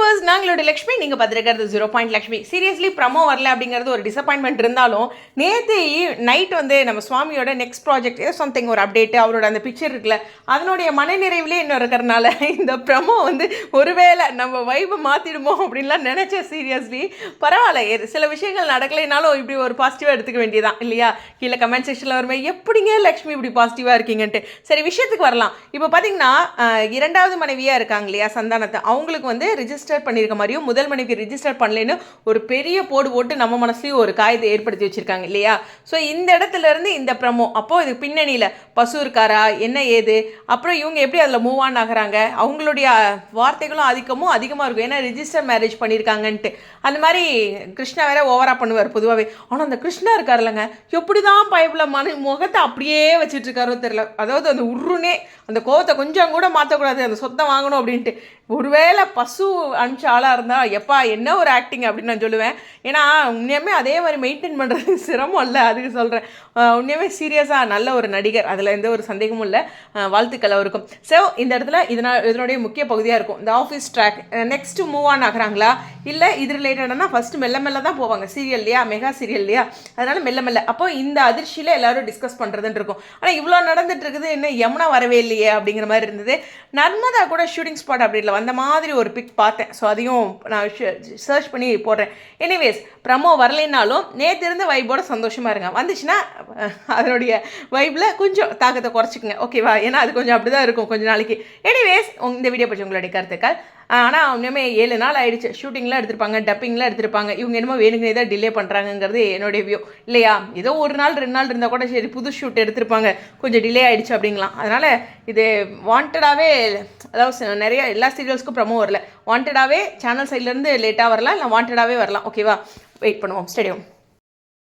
Viewers நாங்களோட Lakshmi நீங்கள் பார்த்துருக்கிறது zero point Lakshmi. Seriously promo வரல அப்படிங்கிறது ஒரு டிசப்பாயின்மெண்ட் இருந்தாலும் நேற்று நைட் வந்து நம்ம சுவாமியோட நெக்ஸ்ட் ப்ராஜெக்ட் ஏதோ சம்திங் ஒரு அப்டேட் அவரோட அந்த பிக்சர் இருக்குல்ல அதனுடைய மனநிறைவிலே இன்னும் இருக்கிறனால இந்த ப்ரமோ வந்து ஒருவேளை நம்ம வைபை மாற்றிடுமோ அப்படின்லாம் நினச்சேன் சீரியஸ்லி பரவாயில்ல. சில விஷயங்கள் நடக்கலைனாலும் இப்படி ஒரு பாசிட்டிவாக எடுத்துக்க வேண்டியதான் இல்லையா? கீழே கமெண்ட் செக்ஷனில் வருமே எப்படிங்க லக்ஷ்மி இப்படி பாசிட்டிவாக இருக்கீங்கன்ட்டு. சரி விஷயத்துக்கு வரலாம். இப்போ பார்த்தீங்கன்னா இரண்டாவது மனைவியாக இருக்காங்க இல்லையா சந்தானத்தை. அவங்களுக்கு வந்து ரிஜிஸ்டர் பண்ணியிருக்க மாதிரியும் முதல் மனைவிக்கு ரிஜிஸ்டர் பண்ணலைன்னு ஒரு பெரிய போடு போட்டு நம்ம மனசுலையும் ஒரு காயத்தை ஏற்படுத்தி வச்சுருக்காங்க இல்லையா? ஸோ இந்த இடத்துல இருந்து இந்த ப்ரமோ அப்போது இது பின்னணியில் பசு இருக்காரா? என்ன ஏது? அப்புறம் இவங்க எப்படி அதில் மூவ் ஆன் ஆகுறாங்க? அவங்களுடைய வார்த்தைகளும் அதிகமும் அதிகமாக இருக்கும். ஏன்னா ரிஜிஸ்டர் மேரேஜ் பண்ணியிருக்காங்கன்ட்டு அந்த மாதிரி கிருஷ்ணா வேற ஓவராக பண்ணுவார் பொதுவாகவே ஆனால் அந்த கிருஷ்ணா இருக்கார்லங்க எப்படி தான் பைப்பில் மனு முகத்தை அப்படியே வச்சுட்டு இருக்காரோ தெரியல. அதாவது அந்த உருனே அந்த கோவத்தை கொஞ்சம் கூட மாற்றக்கூடாது அந்த சொத்தை வாங்கணும் அப்படின்ட்டு. ஒருவேளை பசு அனுப்பிச்ச ஆளாக இருந்தால் எப்பா என்ன ஒரு ஆக்டிங் அப்படின்னு நான் சொல்லுவேன். ஏன்னா உண்மையுமே அதே மாதிரி மெயின்டைன் பண்ணுறது சிரமம் இல்லை அதுக்கு சொல்கிறேன் உண்மையுமே சீரியஸாக நல்ல ஒரு நடிகர். அதில் எந்த ஒரு சந்தேகமும் இல்லை. வாழ்த்துக்கள் அவருக்கும். ஸோ இந்த இடத்துல இதனால் இதனுடைய முக்கிய பகுதியாக இருக்கும். இந்த office track next move on ஆகுறாங்களா? இல்லை இது ரிலேட்டடானா ஃபஸ்ட்டு மெல்ல மெல்ல தான் போவாங்க. சீரியல் இல்லையா மெகா சீரியல் இல்லையா அதனால் மெல்ல மெல்ல. அப்போ இந்த அதிர்ச்சியில் எல்லாரும் டிஸ்கஸ் பண்ணுறதுன்னு இருக்கும். ஆனால் இவ்வளோ நடந்துட்டு இருக்குது இன்னும் யமுனா வரவே இல்லையே அப்படிங்கிற மாதிரி இருந்தது. நர்மதா கூட ஷூட்டிங் ஸ்பாட் அப்படி அந்த மாதிரி ஒரு பிக் பார்த்தேன். ஸோ அதையும் நான் சர்ச் பண்ணி போடுறேன். எனிவேஸ் ப்ரமோ வரலைனாலும் நேற்று இருந்த வைபோட சந்தோஷமாக இருங்க. வந்துச்சுன்னா அதனுடைய வைப்பில் கொஞ்சம் தாக்கத்தை குறைச்சிக்கங்க. ஓகேவா ஏன்னா அது கொஞ்சம் அப்படி தான் இருக்கும் கொஞ்சம் நாளைக்கு. எனிவேஸ் இந்த வீடியோ பற்றி உங்களுடைய கருத்துக்கள்? ஆனால் அவனுமே ஏழு நாள் ஆயிடுச்சு. ஷூட்டிங்லாம் எடுத்திருப்பாங்க டப்பிங்லாம் எடுத்திருப்பாங்க. இவங்க என்னமோ வேணுங்கனே தான் டிலே பண்ணுறாங்கங்கிறது என்னுடைய வியூ இல்லையா? ஏதோ ஒரு நாள் ரெண்டு நாள் இருந்தால் கூட சரி புது ஷூட் எடுத்திருப்பாங்க. கொஞ்சம் டிலே ஆயிடுச்சு அப்படிங்களாம் அதனால் இது வாண்டடாகவே அதாவது நிறைய எல்லா சீரியல்ஸ்க்கும் ப்ரமோ வரல. வாண்டடாகவே சேனல் சைட்லேருந்து லேட்டாக வரலாம் இல்லை வாண்டடாகவே வரலாம். ஓகேவா வெயிட் பண்ணுவோம். ஸ்டேடியம்